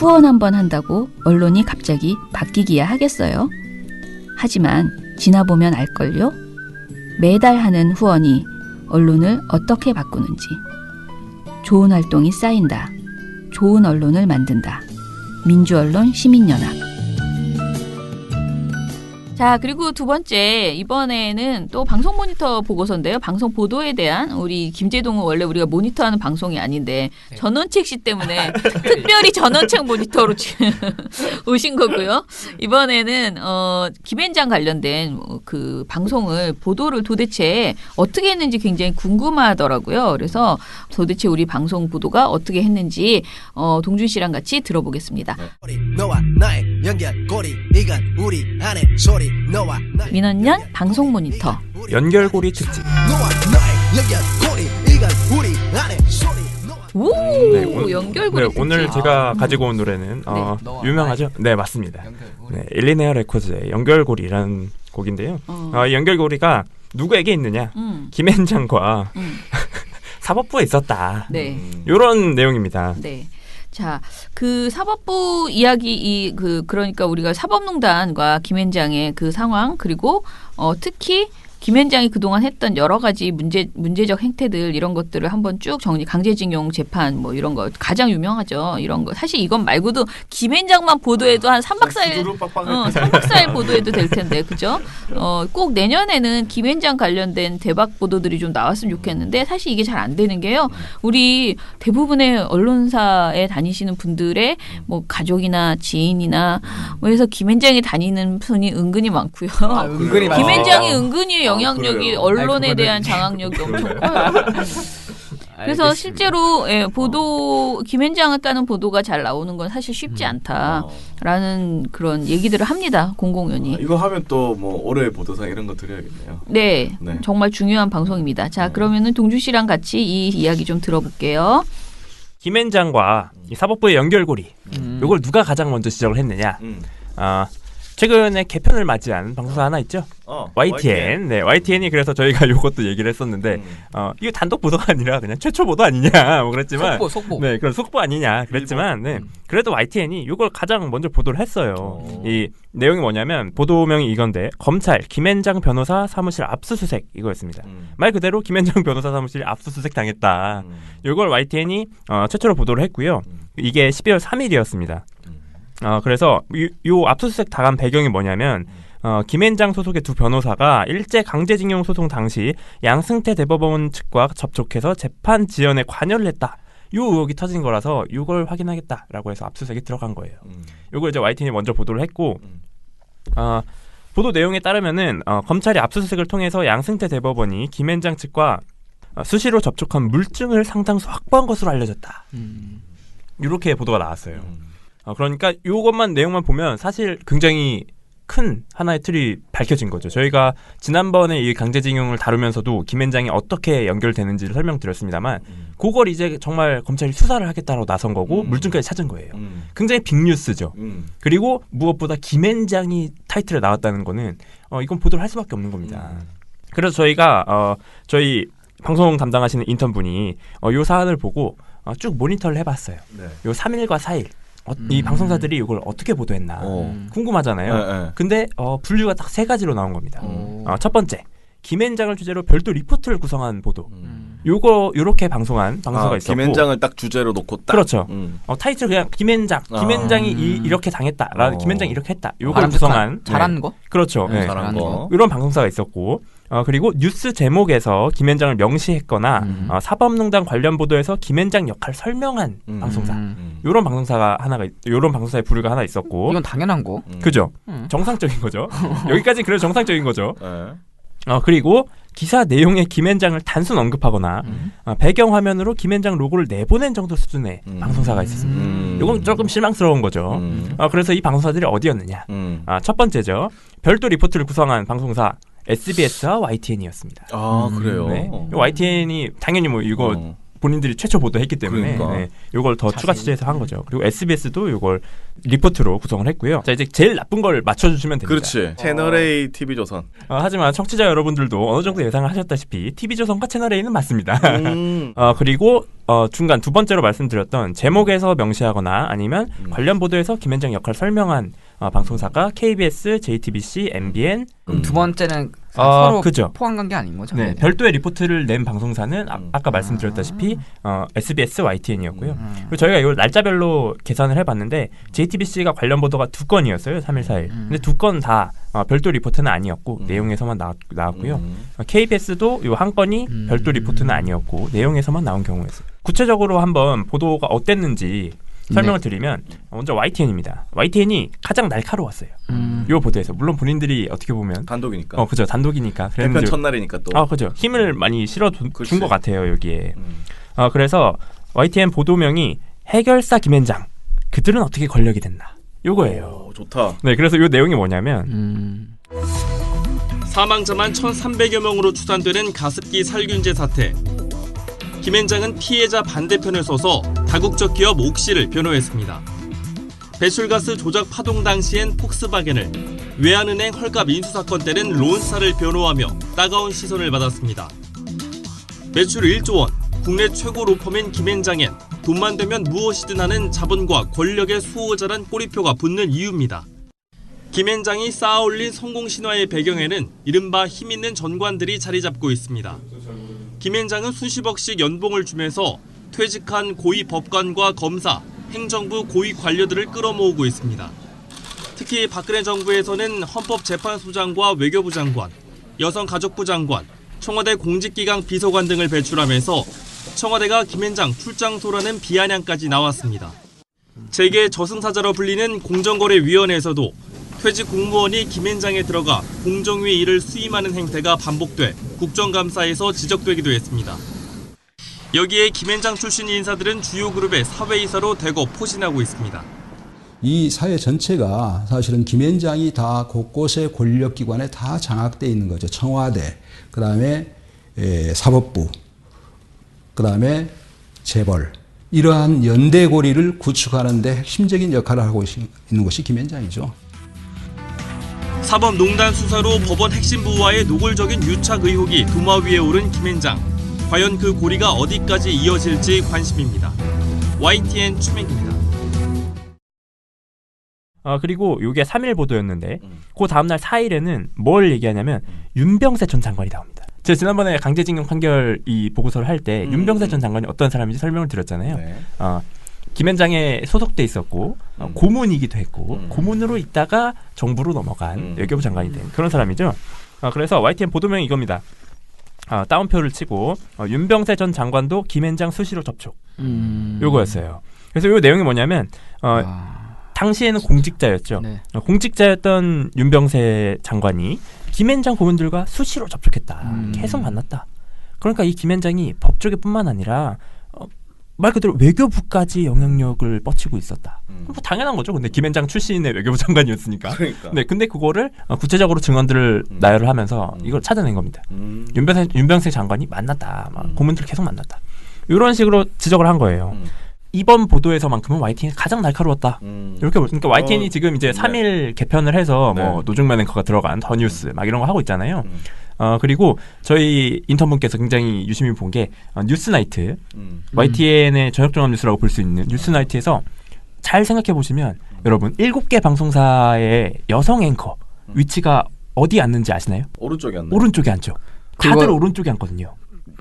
후원 한번 한다고 언론이 갑자기 바뀌기야 하겠어요. 하지만 지나보면 알걸요? 매달 하는 후원이 언론을 어떻게 바꾸는지. 좋은 활동이 쌓인다. 좋은 언론을 만든다. 민주언론 시민연합. 자, 그리고 두 번째, 이번에는 또 방송 모니터 보고서인데요. 방송 보도에 대한 우리 김재동은 원래 우리가 모니터하는 방송이 아닌데 네. 전원책 씨 때문에 특별히 전원책 모니터로 지금 오신 거고요. 이번에는 어 김앤장 관련된 그 방송을 보도를 도대체 어떻게 했는지 굉장히 궁금하더라고요. 그래서 도대체 우리 방송 보도가 어떻게 했는지 어 동준 씨랑 같이 들어보겠습니다. 너 민원년 방송 모니터. 연결고리 특집. 오 네, 오- 연결고리 네, 오늘. 제가 가지고 온 노래는 어, 너와 유명하죠? 네, 맞습니다. 네, 일리네어 레코드의 연결고리라는 곡인데요. 어. 어, 이 연결고리가 누구에게 있느냐? 음, 김앤장과 음, 사법부에 있었다. 네. 이런 내용입니다. 네. 자, 그 사법부 이야기 이 그 그러니까 우리가 사법농단과 김앤장의 그 상황 그리고 어 특히 김앤장이 그동안 했던 여러 가지 문제 문제적 행태들 이런 것들을 한번 쭉 정리 강제징용 재판 뭐 이런 거 가장 유명하죠. 이런 거. 사실 이건 말고도 김앤장만 보도해도 한 3박 4일 어, 3박 4일 보도해도 될 텐데. 그죠? 어, 꼭 내년에는 김앤장 관련된 대박 보도들이 좀 나왔으면 좋겠는데 사실 이게 잘 안 되는 게요. 우리 대부분의 언론사에 다니시는 분들의 뭐 가족이나 지인이나 뭐 해서 김앤장에 다니는 분이 은근히 많고요. 아, 은근히 아, 은근히 영향력이 그래요? 언론에 대한 장악력이 엄청 커요. 그래서 알겠습니다. 실제로 예, 보도 김앤장을 따는 보도가 잘 나오는 건 사실 쉽지 않다라는 그런 얘기들을 합니다 공공연히. 아, 이거 하면 또 뭐 올해 보도상 이런 거 드려야겠네요. 네, 네. 정말 중요한 방송입니다. 자, 그러면은 동준 씨랑 같이 이 이야기 좀 들어볼게요. 김앤장과 이 사법부의 연결고리. 음. 이걸 누가 가장 먼저 지적을 했느냐? 음. 아, 최근에 개편을 맞이한 방송사 하나 있죠? 어, YTN. 네, YTN이 그래서 저희가 요것도 얘기를 했었는데, 음. 어, 이거 단독 보도가 아니라 그냥 최초 보도 아니냐, 뭐 그랬지만, 속보 속보. 네, 그런 속보 아니냐 그랬지만, 네, 음. 그래도 YTN이 이걸 가장 먼저 보도를 했어요. 어. 이 내용이 뭐냐면 보도명이 이건데 검찰 김앤장 변호사 사무실 압수수색 이거였습니다. 음. 말 그대로 김앤장 변호사 사무실 압수수색 당했다. 음. 이걸 YTN이 어, 최초로 보도를 했고요. 음. 이게 12월 3일이었습니다. 음. 어, 그래서 요, 요 압수수색 당한 배경이 뭐냐면 어, 김앤장 소속의 두 변호사가 일제 강제징용 소송 당시 양승태 대법원 측과 접촉해서 재판 지연에 관여를 했다. 요 의혹이 터진 거라서 이걸 확인하겠다라고 해서 압수수색이 들어간 거예요. 음. 요걸 이제 YTN이 먼저 보도를 했고 음. 어, 보도 내용에 따르면은 어, 검찰이 압수수색을 통해서 양승태 대법원이 김앤장 측과 어, 수시로 접촉한 물증을 상당수 확보한 것으로 알려졌다. 음. 이렇게 보도가 나왔어요. 음. 어, 그러니까 요것만 내용만 보면 사실 굉장히 큰 하나의 틀이 밝혀진 거죠. 저희가 지난번에 이 강제징용을 다루면서도 김앤장이 어떻게 연결되는지를 설명드렸습니다만 음. 그걸 이제 정말 검찰이 수사를 하겠다고 나선 거고 음. 물증까지 찾은 거예요. 음. 굉장히 빅뉴스죠. 음. 그리고 무엇보다 김앤장이 타이틀에 나왔다는 거는 어, 이건 보도를 할 수밖에 없는 겁니다. 음. 그래서 저희가 어, 저희 방송 담당하시는 인턴분이 어, 요 사안을 보고 어, 쭉 모니터를 해봤어요. 네. 요 3일과 4일 어, 이 음. 방송사들이 이걸 어떻게 보도했나 어. 음. 궁금하잖아요. 네, 네. 근데 어, 분류가 딱 세 가지로 나온 겁니다. 오. 어, 첫 번째 김앤장을 주제로 별도 리포트를 구성한 보도. 음. 요거 요렇게 방송한 방송사가 아, 있었고 김앤장을 딱 주제로 놓고 딱. 그렇죠. 음. 어, 타이틀 그냥 김앤장, 아. 김앤장이 이, 음. 이 렇게 당했다. 라 어. 김앤장이 이렇게 했다. 요걸 구성한 잘하는 네. 거? 그렇죠. 네, 네. 잘한 거. 이런 방송사가 있었고 어, 그리고 뉴스 제목에서 김앤장을 명시했거나 음. 어, 사법농단 관련 보도에서 김앤장 역할 설명한 음. 방송사 음. 음. 요런 방송사가 하나가 있- 요런 방송사의 부류가 하나 있었고 이건 당연한 거. 음. 그죠 음. 정상적인 거죠 여기까지 그래도 정상적인 거죠 네. 어, 그리고 기사 내용에 김앤장을 단순 언급하거나 음. 어, 배경 화면으로 김앤장 로고를 내보낸 정도 수준의 음. 방송사가 있었습니다 음. 요건 조금 실망스러운 거죠 음. 어, 그래서 이 방송사들이 어디였느냐 음. 아, 첫 번째죠 별도 리포트를 구성한 방송사 SBS와 YTN이었습니다 아 음. 그래요. 네. YTN이 당연히 뭐 이거 어. 본인들이 최초 보도했기 때문에 그러니까. 네, 요걸 더 추가 자세히. 취재해서 한 거죠. 그리고 SBS도 요걸 리포트로 구성을 했고요. 자 이제 제일 나쁜 걸 맞춰주시면 됩니다. 그렇지. 채널 A TV 조선. 어, 하지만 청취자 여러분들도 어느 정도 예상을 하셨다시피 TV조선과 채널A는 맞습니다. 음. 어, 그리고 어, 중간 두 번째로 말씀드렸던 제목에서 명시하거나 아니면 음. 관련 보도에서 김현정 역할 설명한 어, 방송사가 KBS, JTBC, MBN 그럼 두 번째는 아, 서로 그죠. 포함한 게 아닌 거죠? 네, 별도의 리포트를 낸 방송사는 아, 음. 아까 말씀드렸다시피 어, SBS, YTN이었고요. 음. 그리고 저희가 이 날짜별로 계산을 해봤는데 JTBC가 관련 보도가 두 건이었어요. 3일, 4일. 음. 근데 두 건다 어, 별도 리포트는 아니었고 음. 내용에서만 나왔, 나왔고요. 음. 어, KBS도 요 한 건이 음. 별도 리포트는 아니었고 내용에서만 나온 경우였어요. 구체적으로 한번 보도가 어땠는지 설명을 드리면 먼저 YTN입니다. YTN이 가장 날카로웠어요. 음. 요 보도에서 물론 본인들이 어떻게 보면 단독이니까. 어 그죠 단독이니까 그랬는지 첫날이니까 또. 아 그죠 힘을 많이 실어 그치. 준것 같아요 여기에. 음. 어 그래서 YTN 보도명이 해결사 김현장 그들은 어떻게 권력이 됐나 요거예요. 오, 좋다. 네 그래서 요 내용이 뭐냐면 음. 사망자만 1,300여 명으로 추산되는 가습기 살균제 사태. 김앤장은 피해자 반대편을 서서 다국적 기업 옥시를 변호했습니다. 배출가스 조작 파동 당시엔 폭스바겐을, 외환은행 헐값 인수 사건 때는 론사를 변호하며 따가운 시선을 받았습니다. 매출 1조 원, 국내 최고 로펌인 김앤장엔 돈만 되면 무엇이든 하는 자본과 권력의 수호자란 꼬리표가 붙는 이유입니다. 김앤장이 쌓아올린 성공 신화의 배경에는 이른바 힘있는 전관들이 자리 잡고 있습니다. 김앤장은 수십억씩 연봉을 주면서 퇴직한 고위 법관과 검사, 행정부 고위 관료들을 끌어모으고 있습니다. 특히 박근혜 정부에서는 헌법재판소장과 외교부 장관, 여성가족부 장관, 청와대 공직기강 비서관 등을 배출하면서 청와대가 김앤장 출장소라는 비아냥까지 나왔습니다. 재계 저승사자로 불리는 공정거래위원회에서도 퇴직 공무원이 김앤장에 들어가 공정위 일을 수임하는 행태가 반복돼 국정감사에서 지적되기도 했습니다. 여기에 김앤장 출신 인사들은 주요 그룹의 사회이사로 대거 포진하고 있습니다. 이 사회 전체가 사실은 김현장이 다 곳곳에 권력기관에 다 장악돼 있는 거죠. 청와대, 그 다음에 사법부, 그 다음에 재벌. 이러한 연대고리를 구축하는 데 핵심적인 역할을 하고 있- 있는 것이 김현장이죠. 사법농단 수사로 법원 핵심 부와의 노골적인 유착 의혹이 도마 위에 오른 김앤장. 과연 그 고리가 어디까지 이어질지 관심입니다. YTN 추명입니다. 어 그리고 요게 3일 보도였는데 음. 그 다음날 4일에는 뭘 얘기하냐면 윤병세 전 장관이 나옵니다. 제가 지난번에 강제징용 판결 이 보고서를 할때 음. 윤병세 전 장관이 어떤 사람인지 설명을 드렸잖아요. 네. 어, 김현장에 소속돼 있었고 어, 음. 고문이기도 했고 음. 고문으로 있다가 정부로 넘어간 음. 외교부 장관이 된 그런 사람이죠. 어, 그래서 YTN 보도명이 이겁니다. 아, 따옴표를 치고 어, 윤병세 전 장관도 김현장 수시로 접촉 음. 요거였어요. 그래서 요 내용이 뭐냐면 어, 아. 당시에는 공직자였죠. 네. 어, 공직자였던 윤병세 장관이 김현장 고문들과 수시로 접촉했다. 음. 계속 만났다. 그러니까 이 김현장이 법조계뿐만 아니라 어, 말 그대로 외교부까지 영향력을 뻗치고 있었다. 음. 뭐 당연한 거죠. 근데 김현장 출신의 외교부 장관이었으니까. 그러니까. 네, 근데 그거를 어, 구체적으로 증언들을 음. 나열을 하면서 음. 이걸 찾아낸 겁니다. 음. 윤병세, 윤병세 장관이 만났다. 막 음. 고문들 계속 만났다. 이런 식으로 지적을 한 거예요. 음. 이번 보도에서만큼은 YTN이 가장 날카로웠다. 음. 이렇게 보- 그러니까 YTN이 어, 지금 이제 네. 3일 개편을 해서 뭐 네. 노중만 앵커가 들어간 더 뉴스 막 이런 거 하고 있잖아요. 음. 어 그리고 저희 인턴분께서 굉장히 유심히 본게 어, 뉴스나이트 음. YTN의 저녁 종합 뉴스라고 볼 수 있는 뉴스나이트에서 잘 생각해 보시면 여러분 7개 방송사의 여성 앵커 음. 위치가 어디 앉는지 아시나요? 오른쪽이 안 나. 오른쪽에 앉죠. 다들 그거- 오른쪽에 앉거든요.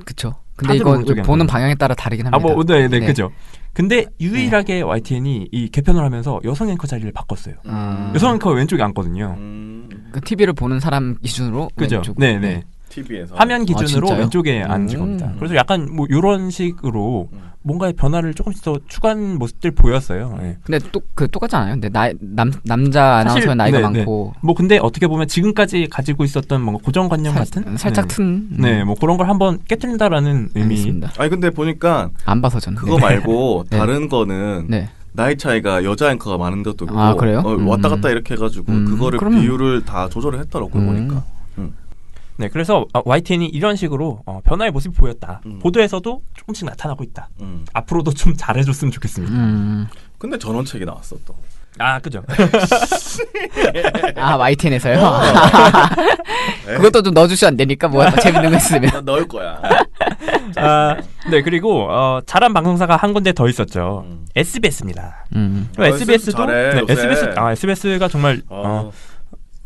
그쵸. 근데 이거 보는 방향에 따라 다르긴 합니다. 아, 뭐, 네, 네, 네. 그죠. 근데 유일하게 YTN이 이 개편을 하면서 여성 앵커 자리를 바꿨어요. 음. 여성 앵커 왼쪽에 앉거든요. 음. 그 TV를 보는 사람 기준으로 그죠? 네, 네. TV에서 화면 기준으로 진짜요? 왼쪽에 음. 앉은 겁니다. 그래서 약간 뭐 이런 식으로 음. 뭔가의 변화를 조금씩 더 추가한 모습들 보였어요. 예. 근데 또그 똑같지 않아요? 근데 나, 남 남자 아나운서는 나이가 네, 많고 뭐 근데 어떻게 보면 지금까지 가지고 있었던 뭔가 고정관념 살, 같은 살짝 네. 튼 네, 뭐 그런 걸 한번 깨뜨린다라는 의미. 알겠습니다. 아니 근데 보니까 안 봐서 저는. 그거 네. 말고 네. 다른 거는 네. 나이 차이가 여자 앵커가 많은 것도 있고 아, 그래요? 어, 음. 왔다 갔다 이렇게 해가지고 음, 그거를 그러면- 비율을 다 조절을 했더라고요 음. 보니까 네, 그래서 어, YTN이 이런 식으로 어, 변화의 모습이 보였다. 음. 보도에서도 조금씩 나타나고 있다. 음. 앞으로도 좀 잘해줬으면 좋겠습니다. 음. 근데 전원책이 나왔어 또. 아, 그죠. 아 YTN에서요. 어. 그것도 좀 넣어주시면 안 되니까 뭐 재밌는 거 있으면. 나 넣을 거야. 아, 네, 그리고 어, 잘한 방송사가 한 군데 더 있었죠. 음. SBS입니다. 음. 어, SBS도 잘해, 네. SBS 아 SBS가 정말 어, 어,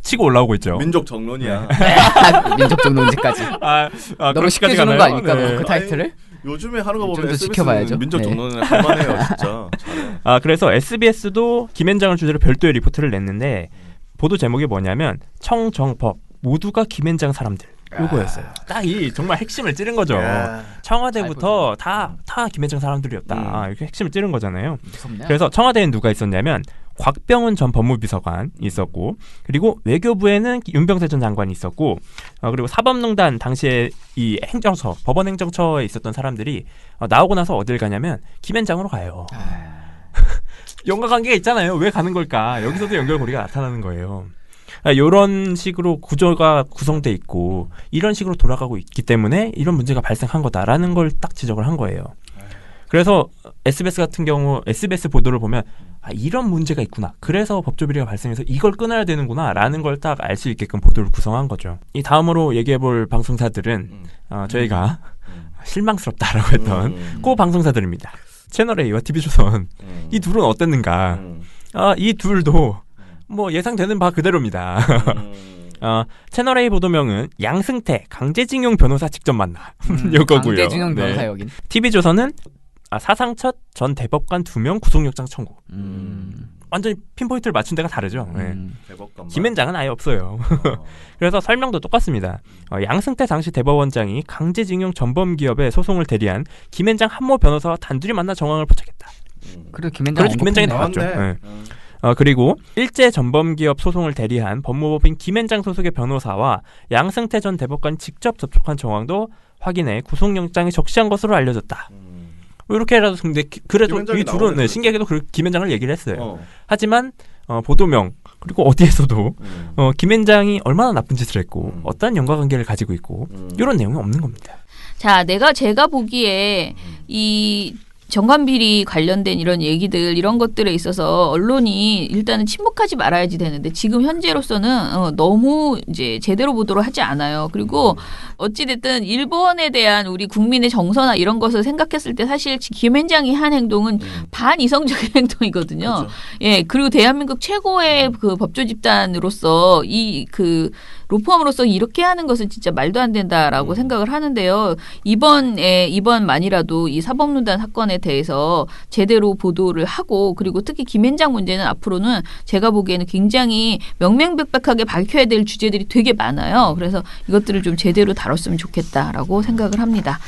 치고 올라오고 있죠. 민족 정론이야. 민족 정론지까지. 아, 아 너무 쉽게 주는 거 아닙니까? 뭐그 타이틀을? 요즘에 하는 거좀 보면 더 SBS는 지켜봐야죠. 민족 네. 정론은 할만해요, 진짜. 잘해. 아 그래서 SBS도 김현장을 주제로 별도의 리포트를 냈는데 보도 제목이 뭐냐면 청정법 모두가 김현장 사람들 요거였어요. 딱이 정말 핵심을 찌른 거죠. 야. 청와대부터 다다 김현장 사람들이었다. 음. 아, 이렇게 핵심을 찌른 거잖아요. 무섭네요. 그래서 청와대엔 누가 있었냐면 곽병훈 전 법무비서관 있었고 그리고 외교부에는 윤병세 전 장관이 있었고 어, 그리고 사법농단 당시에 이 행정처 법원 행정처에 있었던 사람들이 어, 나오고 나서 어딜 가냐면 김현장으로 가요. 연관 관계가 있잖아요. 왜 가는 걸까? 여기서도 연결고리가 나타나는 거예요. 이런 식으로 구조가 구성돼 있고 이런 식으로 돌아가고 있기 때문에 이런 문제가 발생한 거다라는 걸 딱 지적을 한 거예요. 그래서 SBS 같은 경우 SBS 보도를 보면 아, 이런 문제가 있구나. 그래서 법조 비리가 발생해서 이걸 끊어야 되는구나 라는 걸 딱 알 수 있게끔 보도를 구성한 거죠. 이 다음으로 얘기해 볼 방송사들은 음. 어, 저희가 음. 실망스럽다라고 했던 음. 그 방송사들입니다. 채널 A와 TV조선 음. 이 둘은 어땠는가? 음. 아, 이 둘도 뭐 예상되는 바 그대로입니다. 음. 어, 채널 A 보도명은 양승태 강제징용 변호사 직접 만나 요거고요. 강제징용 네. 변호사 여긴. TV조선은 아, 사상 첫 전 대법관 두 명 구속영장 청구. 음. 완전히 핀포인트를 맞춘 데가 다르죠. 네. 음. 대법관만. 김현장은 아예 없어요. 어. 그래서 설명도 똑같습니다. 어, 양승태 당시 대법원장이 강제징용 전범 기업의 소송을 대리한 김현장 한모 변호사와 단둘이 만나 정황을 포착했다. 음. 그래서 김현장이 언급했네요. 나왔죠. 네. 음. 어, 그리고 일제 전범 기업 소송을 대리한 법무법인 김현장 소속의 변호사와 양승태 전 대법관이 직접 접촉한 정황도 확인해 구속영장이 적시한 것으로 알려졌다. 음. 이렇게라도 근데 기- 그래도 이 둘은 네, 신기하게도 그 김현장을 얘기를 했어요. 어. 하지만 어, 보도명 그리고 어디에서도 음. 어, 김현장이 얼마나 나쁜 짓을 했고 음. 어떠한 연관 관계를 가지고 있고 음. 이런 내용이 없는 겁니다. 자, 내가 제가 보기에 이 정관비리 관련된 이런 얘기들 이런 것들에 있어서 언론이 일단은 침묵하지 말아야지 되는데 지금 현재로서는 어, 너무 이제 제대로 보도를 하지 않아요. 그리고 어찌 됐든 일본에 대한 우리 국민의 정서나 이런 것을 생각했을 때 사실 김현장이 한 행동은 음. 반이성적인 행동이거든요. 그렇죠. 예, 그리고 대한민국 최고의 그 법조 집단으로서 이그 로펌으로서 이렇게 하는 것은 진짜 말도 안 된다라고 음. 생각을 하는데요. 이번에 이번만이라도 이 사법농단 사건에 대해서 제대로 보도를 하고 그리고 특히 김현장 문제는 앞으로는 제가 보기에는 굉장히 명명백백하게 밝혀야 될 주제들이 되게 많아요. 그래서 이것들을 좀 제대로 다뤘으면 좋겠다라고 생각을 합니다.